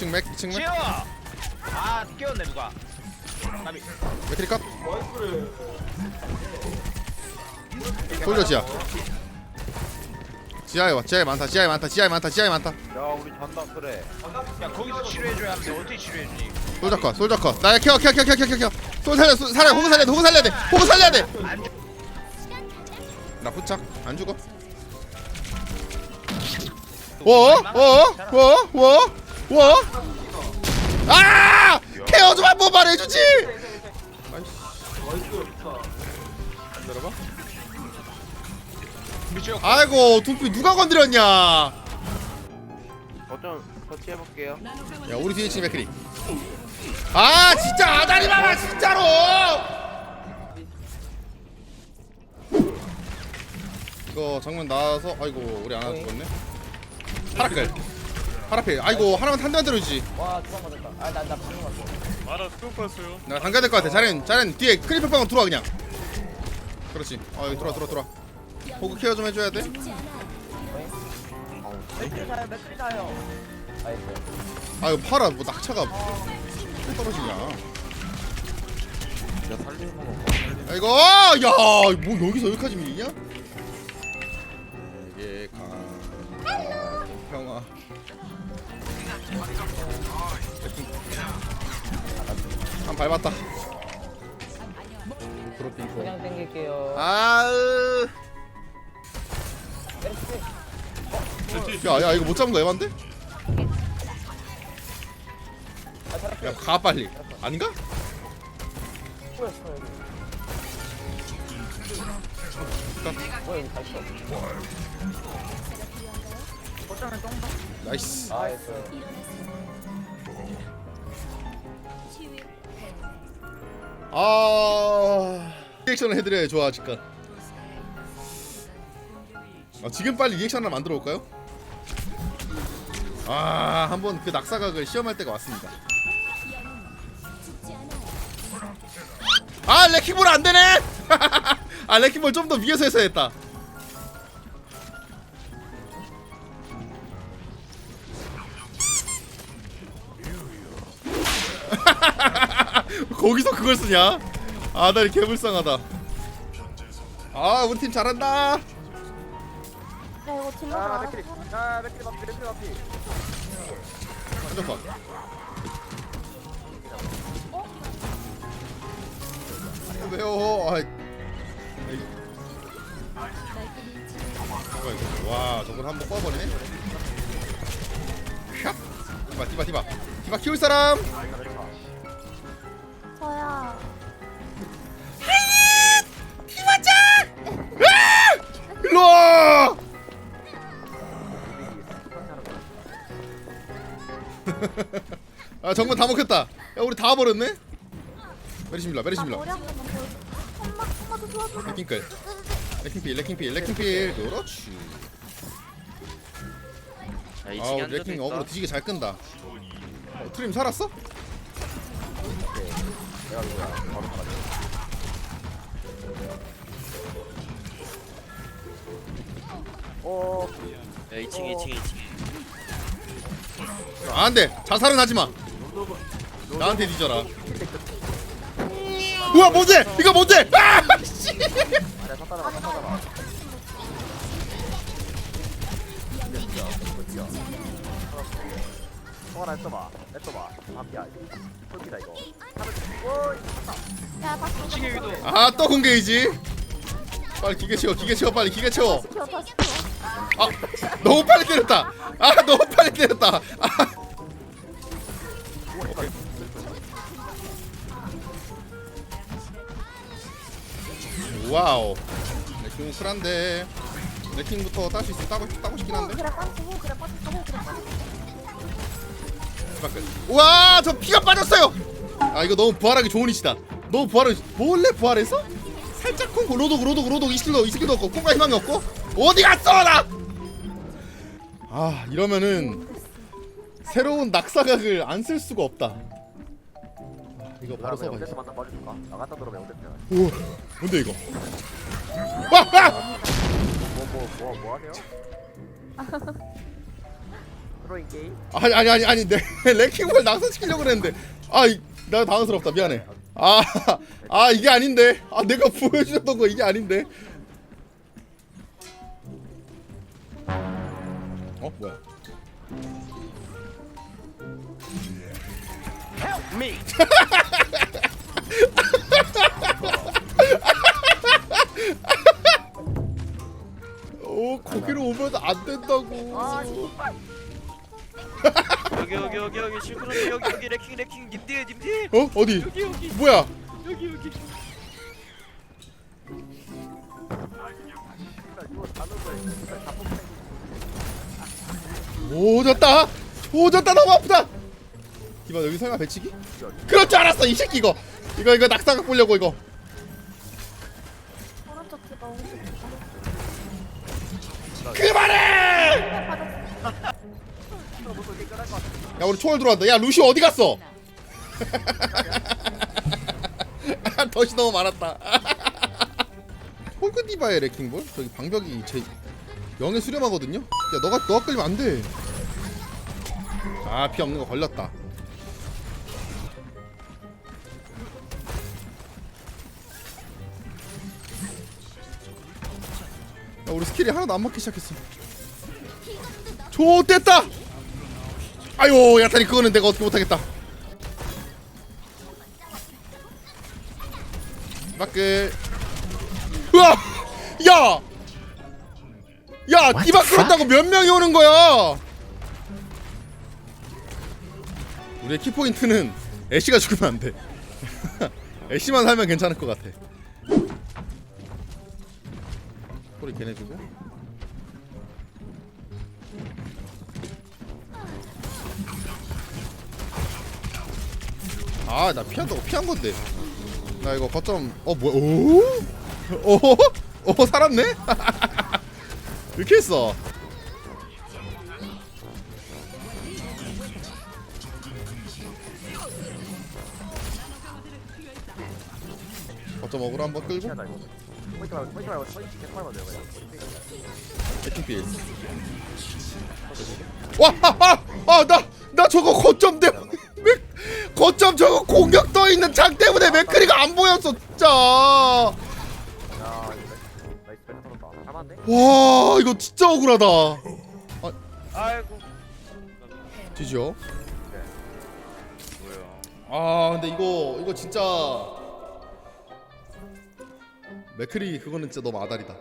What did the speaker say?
2층 맥 2층 맥. 지어! 아 깨웠네 누가. 나비. 맥크리 컷 솔저 지하. 지하에 와 지하에 많다 지하에 많다 지하에 많다 지하에 많다. 야 우리 잔다 그래. 야 거기서 치료해줘야 하는데 어떻게 치료해주니? 솔저 컷 솔저 컷나 케어 케어 케어 케어 케어 케어 솔 살려 솔 살려 호구 살려야 돼 호구 살려야 돼 호구 살려야 돼나 후착. 안 죽어. 뭐? 워워워 워워 아! 케어 좀 한 번만 해주지! 기다려봐 우리 지어 아이고 둠피 누가 건드렸냐? 거점 터치해볼게요. 야 우리 뒤에 치맥크리. 아 진짜 아다리 마마 진짜로! 이거 정면 나와서 아이고 우리 하나 죽었네. 파라클 파라필 아이고 하나만 한 대만 들어주지. 와 주방 맞았다. 아나나 방금 왔어. 알아 수영 빠졌어요. 나 당겨야 될것 같아. 자넨 자넨 뒤에 크리퍼 방으로 들어와 그냥. 그렇지. 아 여기 들어와 들어와 들어와. 호그 케어 좀 해줘야 돼. 맥크리 사요 맥크리 사요. 나이스 아이고 파라 뭐 낙차가 왜 떨어지냐. 진짜 살리는 거 아이고 야뭐 여기서 여기까지 밀리냐? 이게 강 평화 한 밟았다 드롭핑 그냥 땡길게요 아으 맥크리 야야 이거 못 잡은 거 에반데? 아 저렇게 야가 빨리 아닌가? 여기 다 있어 거점에 똥 나이스 나이스. 아. 리액션을 해드려야 좋아 직관. 아, 지금 빨리 리액션을 만들어 볼까요? 아 한번 그 낙사각을 시험할 때가 왔습니다. 아 레킹볼 안되네! 아 레킹볼 좀 더 위에서 해서 했다 거기서 그걸 쓰냐? 아, 나 이렇게 개불쌍하다. 아, 우리 팀 잘한다. 야 이거 딜러 아 알아? 맥크리 아 맥크리 맥크리 한점 컷. 왜요? 아, 이거? 와, 저걸 한번 꺼버리네. 샥. 디바, 디바, 디바. 디바 키울 사람. 아, 정말 다 먹혔다. 야, 우리 다 버렸네. 메리시밀라, 나 메리시밀라. 머리 한 번만 보여줘 엄마 엄마 좀 도와줘. 레킹끌 레킹필 레킹필 레킹필. 그렇지. 야 아우 2층에 레킹 어그로 뒤지게 잘 끈다. 어, 트림 살았어? 내가 누구야 바로 가라 오야 2층 2층 2층. 아, 안돼. 자살은 하지 마 나한테 뒤져라 우와 뭔데 이거 뭔데 아 씨. 아래 샀다가 샀다가 통화나 했어봐 했어봐 앞이야 솔기다 이거 야 다시 2층에 위도 아, 또 공개이지 빨리 기계 채워 기계 채워 빨리 기계 채워 아 너무 빨리 때렸다 아 너무 빨리 때렸다 아 와우. 레킹 쿨한데 레킹부터 딸 수 있으면 따고, 따고 싶긴 호 한데. 그래 빠졌어 호 그래 빠졌어 호 그래 빠졌어 밖을. 우와 저 피가 빠졌어요. 아 이거 너무 부활하기 좋은 이시다. 너무 부활을 몰래 부활해서? 살짝 콩 로독 로독 로독 이 스킬도 이 스킬도 없고 콩가 희망이 없고? 어디 갔어 나아 이러면은 새로운 낙사각을 안 쓸 수가 없다. 아, 이거 바로 만나 봐줄까? 나갔다 들어오면 영대스 오 뭔데 이거 와! 와! 뭐뭐뭐 뭐, 뭐 하네요? 프로인 게임. 아니 아니 아니 아니 내 레킹볼 낙서시키려고 그랬는데 아나 당황스럽다 미안해 아 아 이게 아닌데 아 내가 보여주셨던 거 이게 아닌데 어 뭐야 Help me. 오 거기로 오면 안 된다고. 아 씨발. 여기 여기 여기 여기 실크로 여기 여기 레킹 레킹 님들 님들 어? 어디? 여기 여기. 뭐야? 여기 여기. 오졌다. 오졌다. 너무 아프다 이봐 여기 설마 배치기? 그럴 줄 알았어 이 새끼 이거. 이거 이거 낙사각 보려고 이거. 그만해. 야 우리 초월 들어왔다. 야 루시 어디 갔어? 덫이 너무 많았다. 홀크 디바의 레킹볼? 저기 방벽이 제 영에 수렴하거든요? 야 너가 너가 끌리면 안돼. 아 피 없는 거 걸렸다 야 우리 스킬이 하나도 안 맞기 시작했어. 좋됐다! 아유 야타리 그거는 내가 어떻게 못하겠다. 마크. 으아! 야! 야 디바 끌었다고 몇 명이 오는 거야? 우리의 키포인트는 애쉬가 죽으면 안 돼. 애쉬만 살면 괜찮을 것 같아 소리 걔네 주고 아 나 피한다고 피한 건데 나 이거 거점 어 뭐야 오? 어? 어 살았네? 이렇게 했어 거점 어그로 한번 끌고. 포인트 말고 포인트 말고 포인트 계속 돼요 그냥. 해킹필 와아아 나 나 저거 거점 맥- 거점 저거 공격 떠 있는 장 때문에 맥크리가 안 보였어 진짜. 와 이거 진짜 억울하다 아이고. 지죠 뭐야? 아 근데 이거 이거 진짜 맥크리 그거는 진짜 너무 아다리다